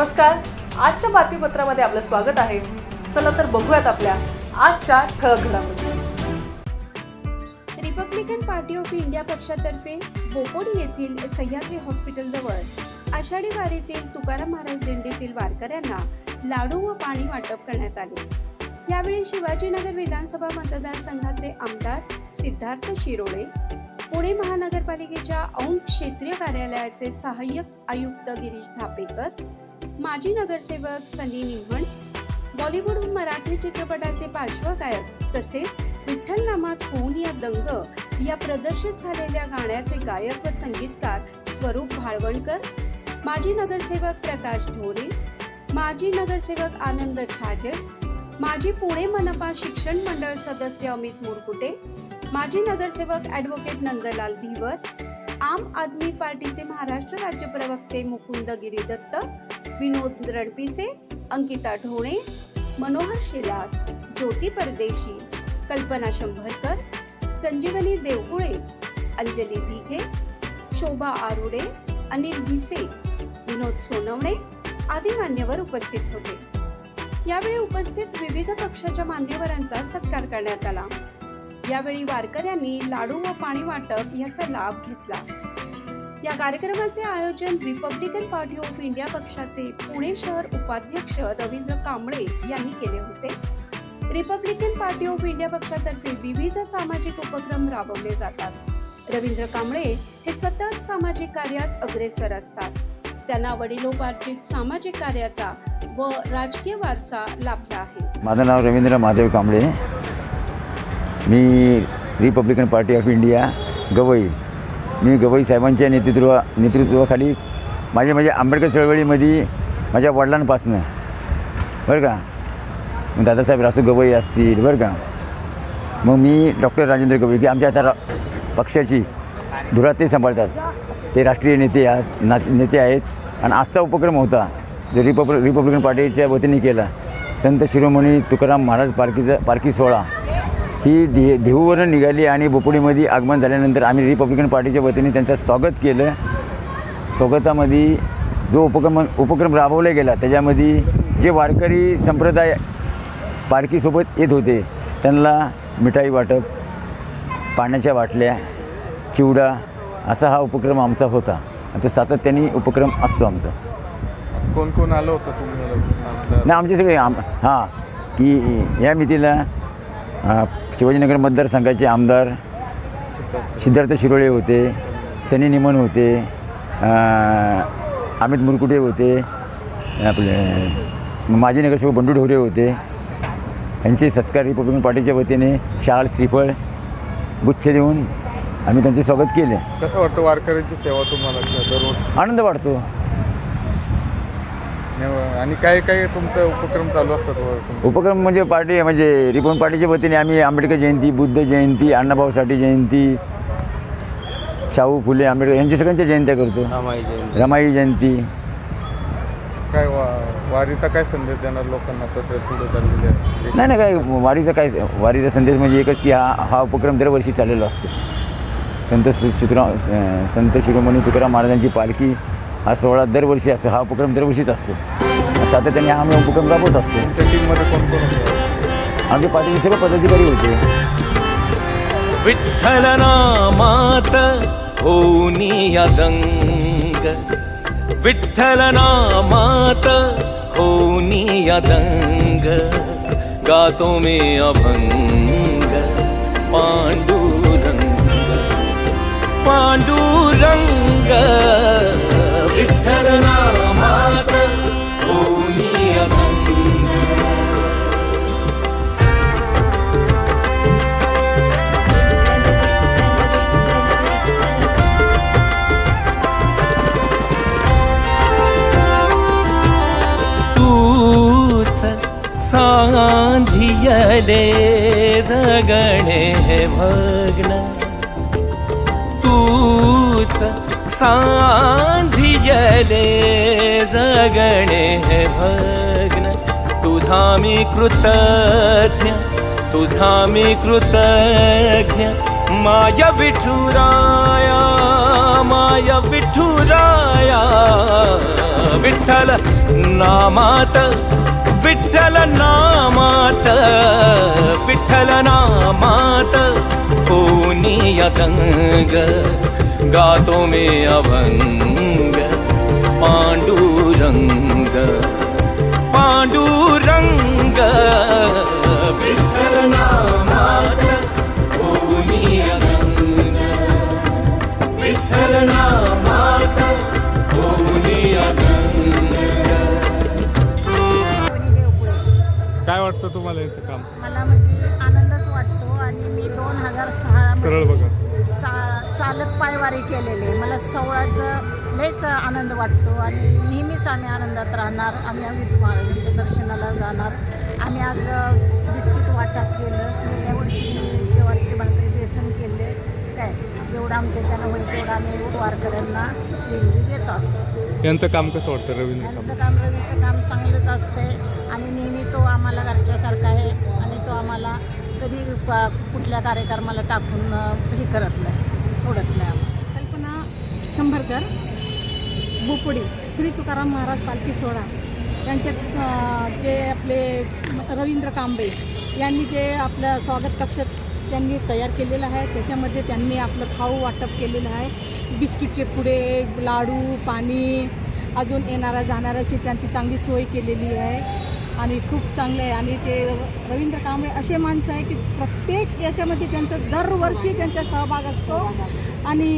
नमस्कार. आजच्या बातमीपत्रामध्ये आपलं स्वागत आहे. चला तर बघूयात आपल्या आजच्या ठळक घडामोडी. रिपब्लिकन पार्टी ऑफ इंडिया पक्षातर्फे बोपोडी येथील सह्याद्री हॉस्पिटलजवळ आषाढी वारीतील तुकाराम महाराज दिंडीतील वारकऱ्यांना लाडू व पाणी वाटप करण्यात आले. यावेळी शिवाजीनगर विधानसभा मतदारसंघाचे आमदार सिद्धार्थ शिरोळे पुणे महानगरपालिकेच्या औंध क्षेत्रीय कार्यालयाचे सहाय्यक आयुक्त गिरीश धापेकर माजी नगरसेवक सनी निमण बॉलिवूड व मराठी चित्रपटाचे पार्श्वगायक तसेच विठ्ठल नामात होऊन या दंग या प्रदर्शित झालेल्या गाण्याचे गायक व संगीतकार स्वरूप भाळवणकर माजी नगरसेवक प्रकाश ढोरे माजी नगरसेवक आनंद छाजे माजी पुणे मनपा शिक्षण मंडळ सदस्य अमित मुरकुटे माजी नगरसेवक ॲडव्होकेट नंदलाल धीवर आम आदमी पार्टीचे महाराष्ट्र राज्य प्रवक्ते मुकुंद गिरी दत्त विनोद रणपिसे अंकिता ढोणे मनोहर शेलार ज्योती परदेशी कल्पना शंभरकर संजीवनी देवकुळे अंजली दिघे शोभा आरुडे अनिल भिसे विनोद सोनवणे आदी मान्यवर उपस्थित होते. यावेळी उपस्थित विविध पक्षाच्या मान्यवरांचा सत्कार करण्यात आला. यावेळी वारकऱ्यांनी लाडू व पाणी वाटप याचा लाभ घेतला. या कार्यक्रमाचे आयोजन रिपब्लिकन पार्टी ऑफ इंडिया पक्षाचे पुणे शहर उपाध्यक्ष रवींद्र कांबळे यांनी केले होते. रिपब्लिकन पार्टी ऑफ इंडिया पक्षातर्फे विविध सामाजिक उपक्रम राबवले जातात. रवींद्र कांबळे हे सतत सामाजिक कार्यात अग्रेसर असतात. त्यांना वडिलोपार्जित सामाजिक कार्याचा व राजकीय वारसा लाभला आहे. माझं नाव रवींद्र महादेव कांबळे. मी Republican party of India Gavai मी गवई साहेबांच्या नेतृत्व नेतृत्वाखाली माझे म्हणजे आंबेडकर चळवळीमध्ये माझ्या वडिलांपासनं बरं का? मग दादासाहेब रासू गवई असतील बरं का? मग मी डॉक्टर राजेंद्र गवई की आमच्या आता रा पक्षाची धुरा ते सांभाळतात. ते राष्ट्रीय नेते आहेत ना नेते आहेत. आणि आजचा उपक्रम होता जो रिपब्ल रिपब्लिकन पार्टीच्या वतीने केला. संत शिरोमणी तुकाराम महाराज पालखीचा पालखी सोहळा. ही दे देहूवरून निघाली आणि बोपोडीमध्ये आगमन झाल्यानंतर आम्ही रिपब्लिकन पार्टीच्या वतीने त्यांचं स्वागत केलं. स्वागतामध्ये जो उपक्रम उपक्रम राबवला गेला त्याच्यामध्ये जे वारकरी संप्रदाय पालखीसोबत येत होते त्यांना मिठाई वाटप पाण्याच्या बाटल्या चिवडा असा हा उपक्रम आमचा होता. आणि तो सातत्याने उपक्रम असतो आमचा. कोण कोण आलं होतं तुम्ही? नाही आमचे सगळे आम हां की या मितीला शिवाजीनगर मतदारसंघाचे आमदार सिद्धार्थ शिरोळे होते सनी निमन होते अमित मुरकुटे होते आपले माजी नगरसेवक बंडू ढोरे होते. यांचे सत्कार रिपब्लिकन पार्टीच्या वतीने शाळ श्रीफळ गुच्छ देऊन आम्ही त्यांचे स्वागत केले. कसं वाटतं वारकऱ्यांची सेवा तुम्हाला आनंद वाटतो. आणि काय काय तुमचं उपक्रम चालू असतात? उपक्रम म्हणजे पार्टी म्हणजे रिपब्लिकन पार्टीच्या वतीने आम्ही आंबेडकर जयंती बुद्ध जयंती अण्णाभाऊ साठे जयंती शाहू फुले आंबेडकर यांच्या सगळ्यांच्या जयंत्या करतो. रमाई जयंती. काय वा वारीचा काय संदेश देणार लोकांना? नाही नाही काय वारीचा काय वारीचा संदेश म्हणजे एकच की हा हा उपक्रम दरवर्षी चाललेला असतो. संत अं, संत शिरोमणी तुकाराम महाराजांची पालखी हा सोहळा दरवर्षी असतो हा उपक्रम दरवर्षीच असतो. सातत्याने आम्ही उपक्रम राबवत असतो. आमचे टीममध्ये कोण कोण होतं सर्व पदाधिकारी होते. विठ्ठल नामात होऊनी अदंग विठ्ठल नामात होऊनी अदंग गातो मे अभंग. पांडुरंग. पांडुरंग. विठ्ठल नामात होऊनी या तूच सांधियले जगणे भग्न। तूच सांधियले जगणे हे भग्न तुझा मी कृतज्ञ तुझा मी कृतज्ञ. माय विठुराया माय विठुराया विठ्ठल नामात विठ्ठल नामात विठ्ठल नामात कोणी गंग गातो मे अभंग पांडुरंग पांडुरंग। काय वाटतं तुम्हाला इथं काम? मला म्हणजे आनंदच वाटतो आणि मी दोन हजार सहा सरळ बघा. चा चालत पायवारी केलेली. मला सोहळ्याचं लयच आनंद वाटतो आणि नेहमीच आम्ही आनंदात राहणार. आम्ही विठू महाराजांच्या दर्शनाला जाणार. आम्ही आज बिस्किट वाटप केलं. गेल्या वर्षी मी ज्वारीची भाकरी बेसन केले काय? जेवढं आमच्याच्यानं होईल तेवढं आम्ही वारकऱ्यांना देणगी देत असतो. यांचं काम कसं वाटतं रवींद्र काम त्यांचं काम रवीचं काम चांगलंच असते आणि नेहमी तो आम्हाला घरच्यासारखा आहे आणि तो आम्हाला कधी कुठल्या कार्यक्रमाला टाकून हे करत नाही. सोडत नाही कल्पना शंभरकर बोपुडी श्री तुकाराम महाराज पालखी सोहळा त्यांचे जे आपले रवींद्र कांबळे यांनी जे आपलं स्वागत कक्ष त्यांनी तयार केलेलं आहे त्याच्यामध्ये त्यांनी आपलं खाऊ वाटप केलेलं आहे. बिस्किटचे पुडे लाडू पाणी अजून येणाऱ्या जाणाऱ्याची त्यांची चांगली सोय केलेली आहे. आणि खूप चांगले आहे. आणि ते रवींद्र कांबळे असे माणसं आहे की प्रत्येक याच्यामध्ये त्यांचं दरवर्षी त्यांचा सहभाग असतो. आणि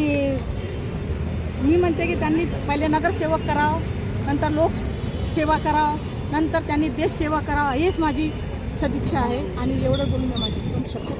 मी म्हणते की त्यांनी पहिले नगरसेवक करावं नंतर लोकसेवा करावं नंतर त्यांनी देशसेवा करावं हेच माझी सदिच्छा आहे. आणि एवढं बोलून मी माझी पण शब्द